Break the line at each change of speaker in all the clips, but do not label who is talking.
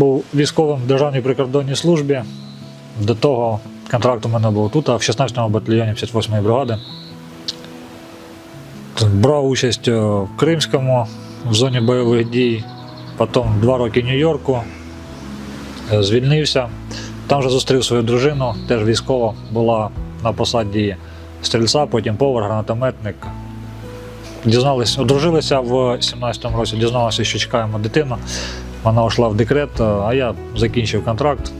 був військовим в Державній прикордонній службі. До того контракт у мене був тут, а в 16-му батальйоні 58-ї бригади. Брав участь е, в Кримському в зоні бойових дій, потім два роки Нью-Йорку, е, звільнився. Там же зустрів свою дружину, теж військова, була на посаді стрільця, потім повар, гранатометник. Дізнались, одружилися в 17-му році, дізналися, що чекаємо дитину. Вона йшла в декрет, а я закінчив контракт.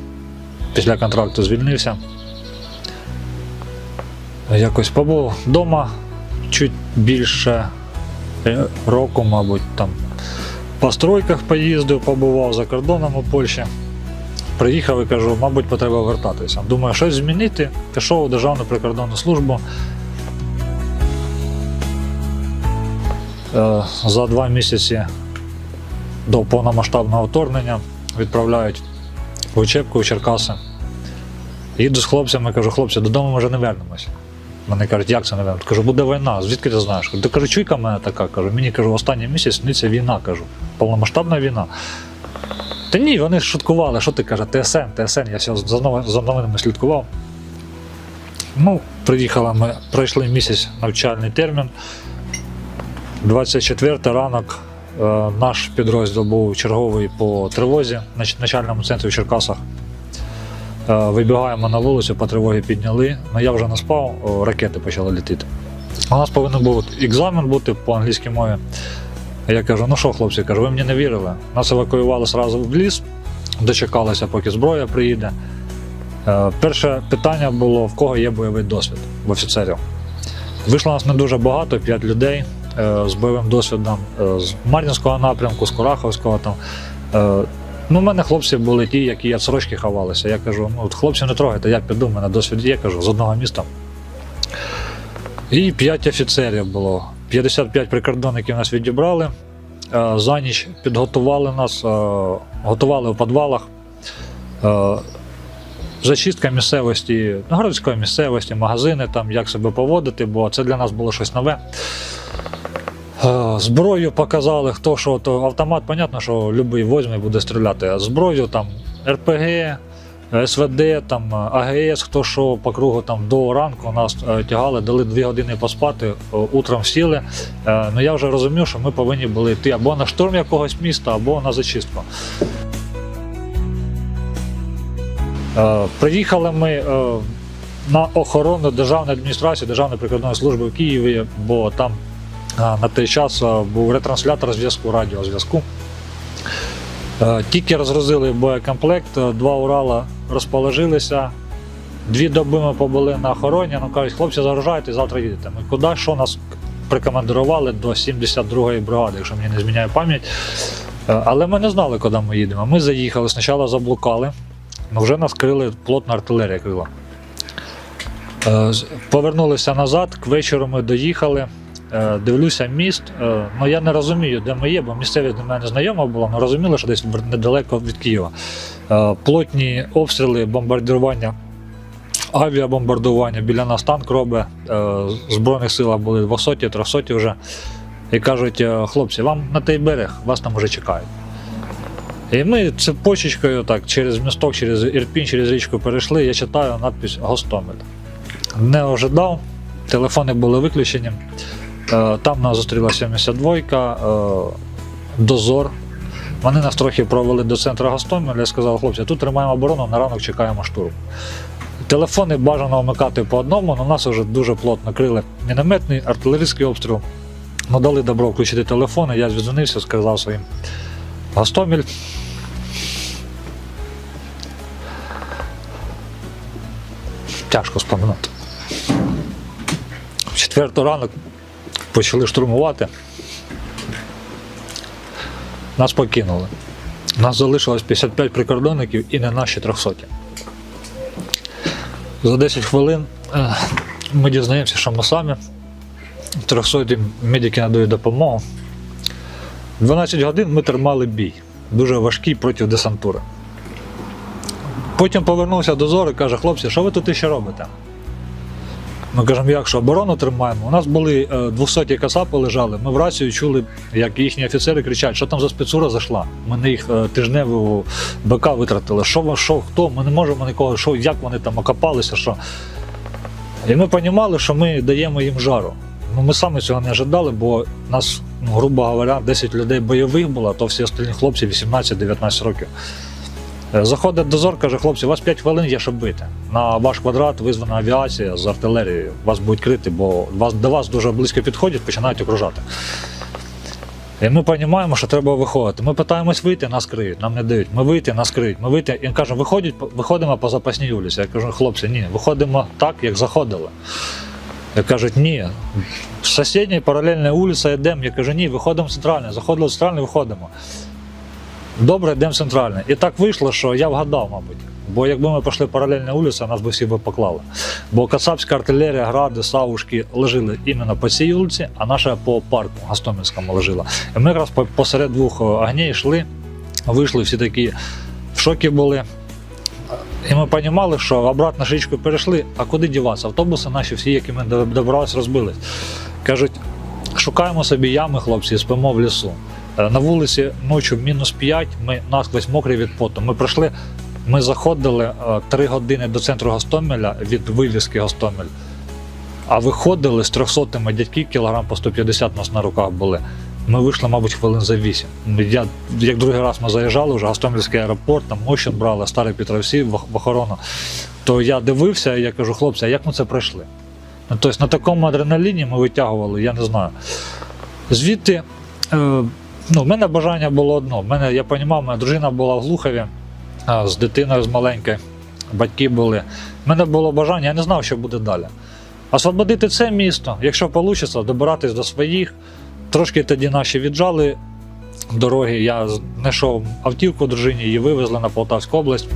Після контракту звільнився. Якось побув вдома чуть більше е, року, мабуть, там по стройках поїздив, побував за кордоном у Польщі. Приїхав і кажу, мабуть, потреба вертатися. Думаю, щось змінити. Пішов у Державну прикордонну службу. Е, За два місяці до повномасштабного вторгнення відправляють в учебку в Черкаси. Їду з хлопцями, кажу, хлопці, додому ми вже не вернемося. Вони кажуть, як це не вернемося? Кажу, буде війна, звідки ти знаєш? «Та, кажу, чуйка мене така, кажу, мені кажу, останній місяць сниться війна, кажу. Повномасштабна війна. Та ні, вони шуткували, що ти каже, ТСН, ТСН, я все за, нови- за новинами слідкував. Ну, приїхали ми, пройшли місяць навчальний термін. 24 ранок наш підрозділ був черговий по тривозі на начальному центрі в Черкасах. Е, Вибігаємо на вулицю, по тривогі підняли. Ну я вже не спав, ракети почали летіти. У нас повинен був екзамен бути по англійській мові. Я кажу: ну що, хлопці, кажу, ви мені не вірили. Нас евакуювали одразу в ліс, дочекалися, поки зброя приїде. Е, Перше питання було: в кого є бойовий досвід в офіцерів. Вийшло нас не дуже багато, 5 людей е, з бойовим досвідом е, з Мар'їнського напрямку, з Кураховського. Там. Е, Ну, у мене хлопці були ті, які від сорочки ховалися. Я кажу, ну от хлопців не трогайте, я піду, в мене досвід є, кажу, з одного міста. І 5 офіцерів було. 55 прикордонників нас відібрали. Е, За ніч підготували нас, е, готували в підвалах. Е, Зачистка місцевості, городської місцевості, магазини, там, як себе поводити, бо це для нас було щось нове. Е, Зброю показали, хто що, то автомат, понятно, що будь-який возьме буде стріляти. А зброю там РПГ, СВД, там АГС, хто що по кругу там до ранку нас е, тягали, дали дві години поспати, е, утром сіли. Ну я вже розумів, що ми повинні були йти або на штурм якогось міста, або на зачистку. Приїхали ми на охорону державної адміністрації, Державної прикордонної служби в Києві, бо там на той час був ретранслятор зв'язку, радіозв'язку. Е, Тільки розгрузили боєкомплект, е, два Урала розположилися. Дві доби ми побули на охороні, ну кажуть, хлопці, загружайте, завтра їдете. Ми куди, що нас прикомандирували до 72-ї бригади, якщо мені не зміняє пам'ять. Е, Але ми не знали, куди ми їдемо. Ми заїхали, спочатку заблукали, але вже нас крили плотна артилерія крила. Повернулися назад, к вечору ми доїхали. Е, Дивлюся міст. е, Ну я не розумію, де ми є, бо місцевість для мене знайома була, але розуміли, що десь недалеко від Києва. Е, Плотні обстріли, бомбардування, авіабомбардування. Біля нас танк робить. Збройних силах були 200 300 вже. І кажуть, хлопці, вам на той берег, вас там вже чекають. І ми цепочечкою так, через місток, через Ірпінь, через річку перейшли. Я читаю надпись Гостомель. Не ожидав, телефони були виключені. Е, Там нас зустріла 72-ка, е, дозор. Вони нас трохи провели до центру Гостомеля. Я сказав, хлопці, тут тримаємо оборону, на ранок чекаємо штурм. Телефони бажано вмикати по одному, але нас вже дуже плотно крили мінометний, артилерійський обстріл. Ну, дали добро включити телефони, я звідзвонився, сказав своїм Гостомель. Тяжко споминати. Четверту ранок почали штурмувати. Нас покинули. Нас залишилось 55 прикордонників і не наші 300. За 10 хвилин е, ми дізнаємося, що ми самі. 300 медики надають допомогу. 12 годин ми тримали бій. Дуже важкий проти десантури. Потім повернувся до Зори і каже, хлопці, що ви тут ще робите? Ми кажемо, як що оборону тримаємо. У нас були е, 200 кацапи лежали. Ми в рацію чули, як їхні офіцери кричать, що там за спецура зайшла. Ми на їх е, тижневу БК витратили. Що що, хто? Ми не можемо нікого, що, як вони там окопалися, що. І ми розуміли, що ми даємо їм жару. Ну, ми самі цього не ожидали, бо нас, ну, грубо говоря, 10 людей бойових було, а то всі остальні хлопці 18-19 років. Е, Заходить дозор, каже, хлопці, у вас 5 хвилин є, щоб бити. На ваш квадрат визвана авіація з артилерією. Вас будуть крити, бо вас, до вас дуже близько підходять, починають окружати. І ми розуміємо, що треба виходити. Ми питаємось вийти, нас криють, нам не дають. Ми вийти, нас криють. Ми вийти, і кажемо, виходять, виходимо по запасній вулиці. Я кажу, хлопці, ні, виходимо так, як заходили. Я кажуть, ні. В сусідній паралельна вулиця йдемо. Я кажу, ні, виходимо центральне. Заходили в центральне, виходимо. Добре, йдемо в центральне. І так вийшло, що я вгадав, мабуть. Бо якби ми пішли паралельна вулиця, нас би всі би поклали. Бо кацапська артилерія, гради, савушки лежали іменно по цій вулиці, а наша по парку Гастомельському лежала. І ми якраз посеред двох огней йшли, вийшли всі такі в шокі були. І ми розуміли, що обратно ж річку перейшли, а куди діватися? Автобуси наші всі, які ми до- добрались, розбились. Кажуть, шукаємо собі ями, хлопці, спимо в лісу. Е, На вулиці ночі мінус 5, ми насквозь мокрі від поту. Ми прийшли, ми заходили 3 години до центру Гостомеля від вивіски Гостомель. А виходили з 300 дядьків, кілограм по 150 у нас на руках були. Ми вийшли, мабуть, хвилин за 8. Я, як другий раз ми заїжджали, вже Гостомельський аеропорт, там Мощин брали, Старий Петровсі в в охорону. То я дивився і я кажу, хлопці, а як ми це пройшли? Ну, тобто на такому адреналіні ми витягували, я не знаю. Звідти, е, ну, в мене бажання було одно. В мене, я розумів, моя дружина була в Глухові з дитиною з маленькою, батьки були. У мене було бажання, я не знав, що буде далі. Освободити це місто, якщо вийде, добиратись до своїх. Трошки тоді наші віджали дороги. Я знайшов автівку дружині, її вивезли на Полтавську область.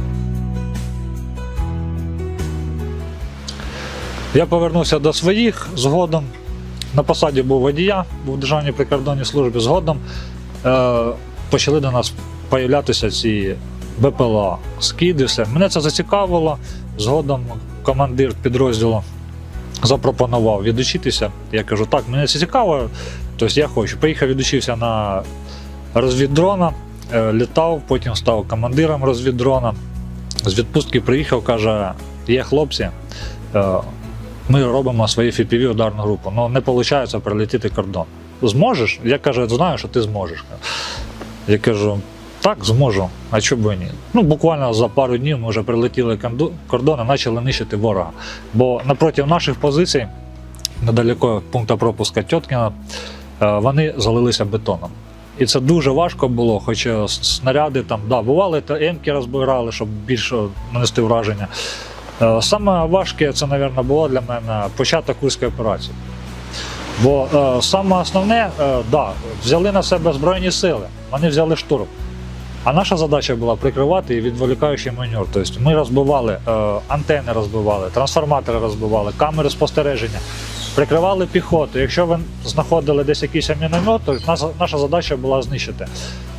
Я повернувся до своїх згодом. На посаді був водія, був в Державній прикордонній службі. Згодом почали до нас появлятися ці БПЛА, скиди, все. Мене це зацікавило. Згодом командир підрозділу запропонував відучитися. Я кажу, так, мене це цікаво, тобто я хочу. Поїхав, відучився на розвіддрона, е, літав, потім став командиром розвіддрона. З відпустки приїхав, каже, є хлопці. е, ми робимо свої FPV ударну групу. Ну не виходить прилетіти кордон. Зможеш? Я кажу, знаю, що ти зможеш. Я кажу, так, зможу. А чому ні? Ну, буквально за пару днів ми вже прилетіли кордон і почали нищити ворога. Бо напроти наших позицій, недалеко пункту пропуска Тьоткіна, е, вони залилися бетоном. І це дуже важко було, хоч е, снаряди там, да, бували, та емки розбирали, щоб більше нанести враження. Е, Саме важке це, мабуть, було для мене початок курської операції. Бо е, саме основне, е, да, взяли на себе Збройні сили, вони взяли штурм. А наша задача була прикривати і відволікаючий маневр. Тобто ми розбивали е, антени, розбивали, трансформатори розбивали, камери спостереження, прикривали піхоту. Якщо ви знаходили десь якийсь міномет, то наша, задача була знищити.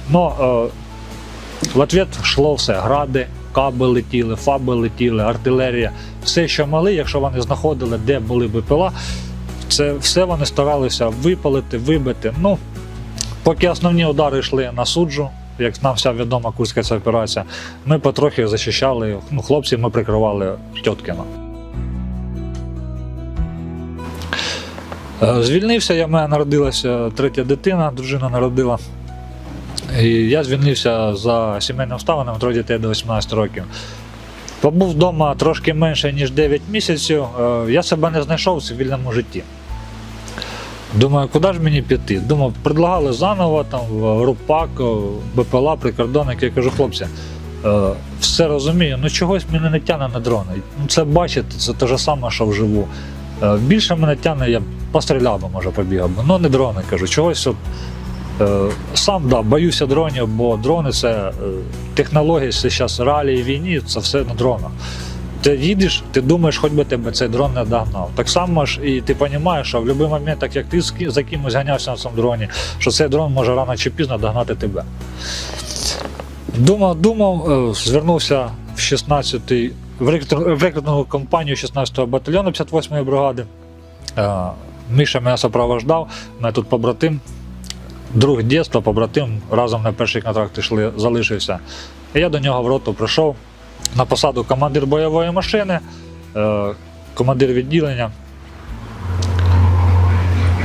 Но е, в ответ йшло все: гради, каби летіли, фаби летіли, артилерія. Все, що мали, якщо вони знаходили, де були БПЛА, це все вони старалися випалити, вибити. Ну, поки основні удари йшли на суджу, як нам вся відома курська ця операція, ми потрохи захищали, ну, хлопців ми прикривали Тьоткіна. Е, Звільнився я, мене народилася третя дитина, дружина народила. І я звільнився за сімейним обставинами, троє дітей до 18 років. Побув вдома трошки менше, ніж 9 місяців. Е, Я себе не знайшов у цивільному житті. Думаю, куди ж мені піти? Думав, предлагали заново там РУПАК, БПЛА, прикордонник. Я кажу, хлопці, е, все розумію, ну чогось мене не тягне на дрони. Ну, це бачите, це те ж саме, що вживу. Е, Більше мене тягне, я постріляв би, може, побігав би. Ну не дрони, кажу, чогось от. Е, Сам да, боюся дронів, бо дрони це технології, це зараз реалії війні, це все на дронах. Ти їдеш, ти думаєш, хоч би тебе цей дрон не догнав. Так само ж і ти розумієш, що в будь-який момент, так як ти за кимось ганявся на цьому дроні, що цей дрон може рано чи пізно догнати тебе. Думав, думав, е, звернувся в 16-й в рекрутну- компанію 16-го батальйону 58-ї бригади. Е, Міша мене сопровождав, мене тут побратим, друг дєства, побратим, разом на перший контракт йшли, залишився. І я до нього в роту прийшов на посаду командир бойової машини, е, командир відділення.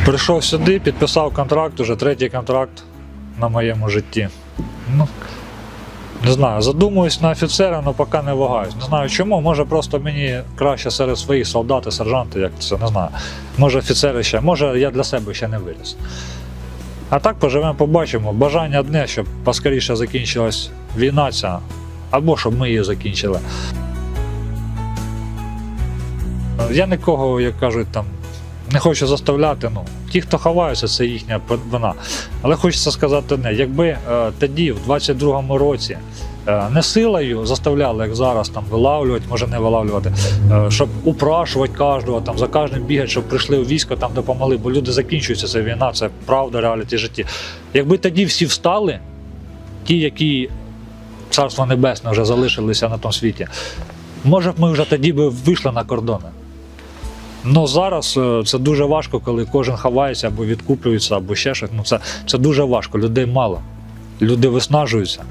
Прийшов сюди, підписав контракт, уже третій контракт на моєму житті. Ну, не знаю, задумуюсь на офіцера, але поки не вагаюсь. Не знаю чому. Може просто мені краще серед своїх солдати, сержанти, як це не знаю. Може офіцери ще, може я для себе ще не виріс. А так поживемо, побачимо. Бажання одне, щоб поскоріше закінчилась війна ця, або щоб ми її закінчили. Я нікого, як кажуть, там не хочу заставляти. Ну, ті, хто ховаються, це їхня вина. Але хочеться сказати одне, якби е, тоді, в 22-му році, е, не силою заставляли, як зараз, там вилавлювати, може не вилавлювати, е, щоб упрашувати кожного, там за кожним бігати, щоб прийшли у військо, там допомогли, бо люди закінчуються, це війна, це правда, реаліті житті. Якби тоді всі встали, ті, які царство небесне вже залишилися на тому світі, може ми вже тоді би вийшли на кордони. Ну зараз е, це дуже важко, коли кожен ховається або відкуплюється, або ще щось. Ну це, це дуже важко, людей мало. Люди виснажуються.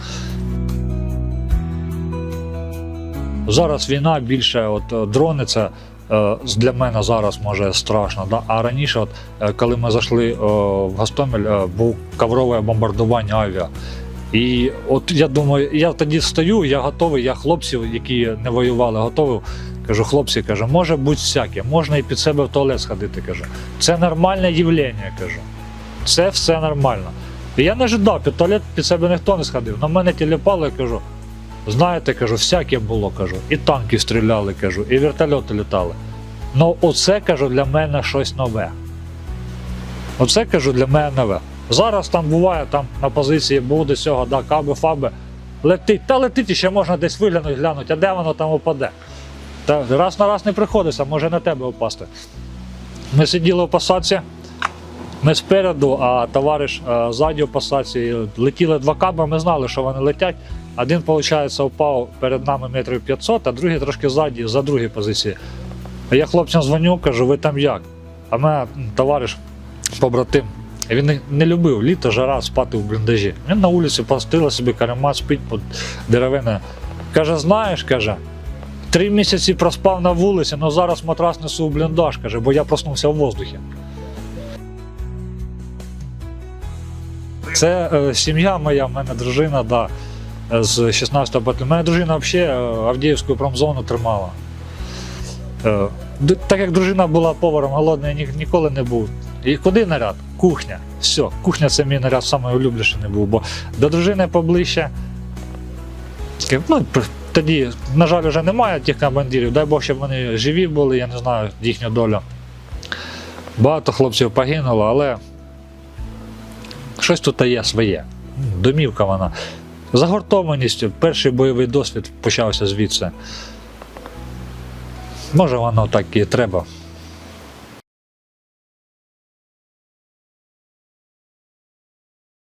Зараз війна більше, от е, дрони це е, для мене зараз може страшно. Да? А раніше, от, коли ми зайшли в Гостомель, був коврове бомбардування авіа. І от я думаю, я тоді стою, я готовий, я хлопців, які не воювали, готовий. Кажу, хлопці, кажу, може бути всяке, можна і під себе в туалет сходити. Кажу. Це нормальне явлення, кажу. Це все нормально. І я не ждав, під туалет під себе ніхто не сходив. На мене тіліпали, кажу. Знаєте, кажу, всяке було, кажу. І танки стріляли, кажу, і вертольоти літали. Ну, оце кажу для мене щось нове. Оце кажу для мене нове. Зараз там буває там на позиції буде цього, да, каби, фаби. Летить, та летить і ще можна десь виглянути, глянути, а де воно там упаде. Та раз на раз не приходиться, може на тебе впасти. Ми сиділи в посадці, ми спереду, а товариш е, ззаді в посадці. І Летіли два каби, ми знали, що вони летять. Один, виходить, впав перед нами метрів 500, а другий трошки ззаді, за другій позиції. Я хлопцям дзвоню, кажу, ви там як? А мене товариш, побратим, він не, не любив літо, жара спати в бліндажі. Він на вулиці постила собі каремат, спить під деревиною. Каже, знаєш, каже, три місяці проспав на вулиці, але зараз матрас несу в бліндаж, каже, бо я проснувся в воздухі. Це е, сім'я моя, в мене дружина, да, з 16-го батальйону. Мене дружина взагалі е, Авдіївську промзону тримала. Е, так як дружина була поваром, голодний ні, ніколи не був. І куди наряд? Кухня. Все, кухня це мій наряд найулюбленіший не був, бо до дружини поближче. Ну, тоді, на жаль, вже немає тих командирів. Дай Бог, щоб вони живі були, я не знаю їхню долю. Багато хлопців погинуло, але щось тут є своє. Домівка вона. Загортованістю, перший бойовий досвід почався звідси. Може, воно так і треба.